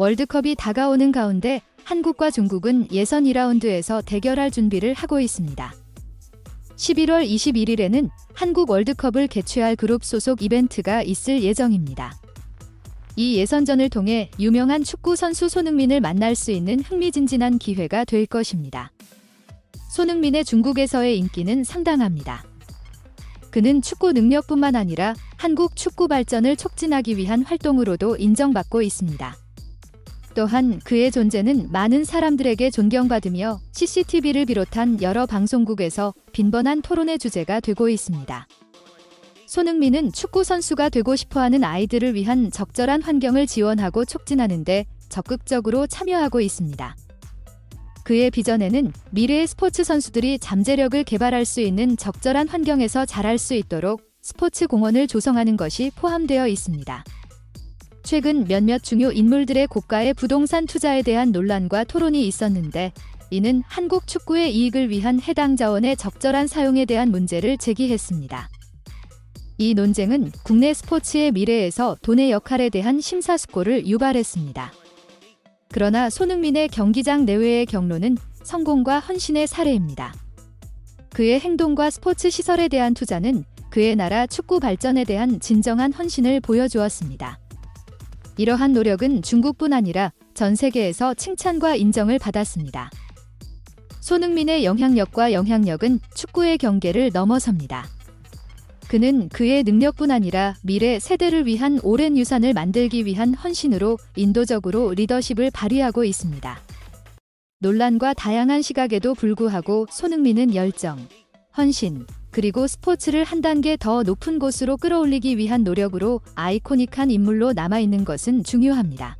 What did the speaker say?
월드컵이 다가오는 가운데 한국과 중국은 예선 2라운드에서 대결할 준비를 하고 있습니다. 11월 21일에는 한국 월드컵을 개최할 그룹 소속 이벤트가 있을 예정입니다. 이 예선전을 통해 유명한 축구 선수 손흥민을 만날 수 있는 흥미진진한 기회가 될 것입니다. 손흥민의 중국에서의 인기는 상당합니다. 그는 축구 능력뿐만 아니라 한국 축구 발전을 촉진하기 위한 활동으로도 인정받고 있습니다. 또한 그의 존재는 많은 사람들에게 존경받으며 CCTV를 비롯한 여러 방송국에서 빈번한 토론의 주제가 되고 있습니다. 손흥민은 축구 선수가 되고 싶어 하는 아이들을 위한 적절한 환경을 지원하고 촉진하는데 적극적으로 참여하고 있습니다. 그의 비전에는 미래의 스포츠 선수들이 잠재력을 개발할 수 있는 적절한 환경에서 자랄 수 있도록 스포츠 공원을 조성하는 것이 포함되어 있습니다. 최근 몇몇 중요 인물들의 고가의 부동산 투자에 대한 논란과 토론이 있었는데 이는 한국 축구의 이익을 위한 해당 자원의 적절한 사용에 대한 문제를 제기했습니다. 이 논쟁은 국내 스포츠의 미래에서 돈의 역할에 대한 심사숙고를 유발했습니다. 그러나 손흥민의 경기장 내외의 경로는 성공과 헌신의 사례입니다. 그의 행동과 스포츠 시설에 대한 투자는 그의 나라 축구 발전에 대한 진정한 헌신을 보여주었습니다. 이러한 노력은 중국뿐 아니라 전 세계에서 칭찬과 인정을 받았습니다. 손흥민의 영향력과 영향력은 축구의 경계를 넘어섭니다. 그는 그의 능력뿐 아니라 미래 세대를 위한 오랜 유산을 만들기 위한 헌신으로 인도적으로 리더십을 발휘하고 있습니다. 논란과 다양한 시각에도 불구하고 손흥민은 열정, 헌신, 그리고 스포츠를 한 단계 더 높은 곳으로 끌어올리기 위한 노력으로 아이코닉한 인물로 남아있는 것은 중요합니다.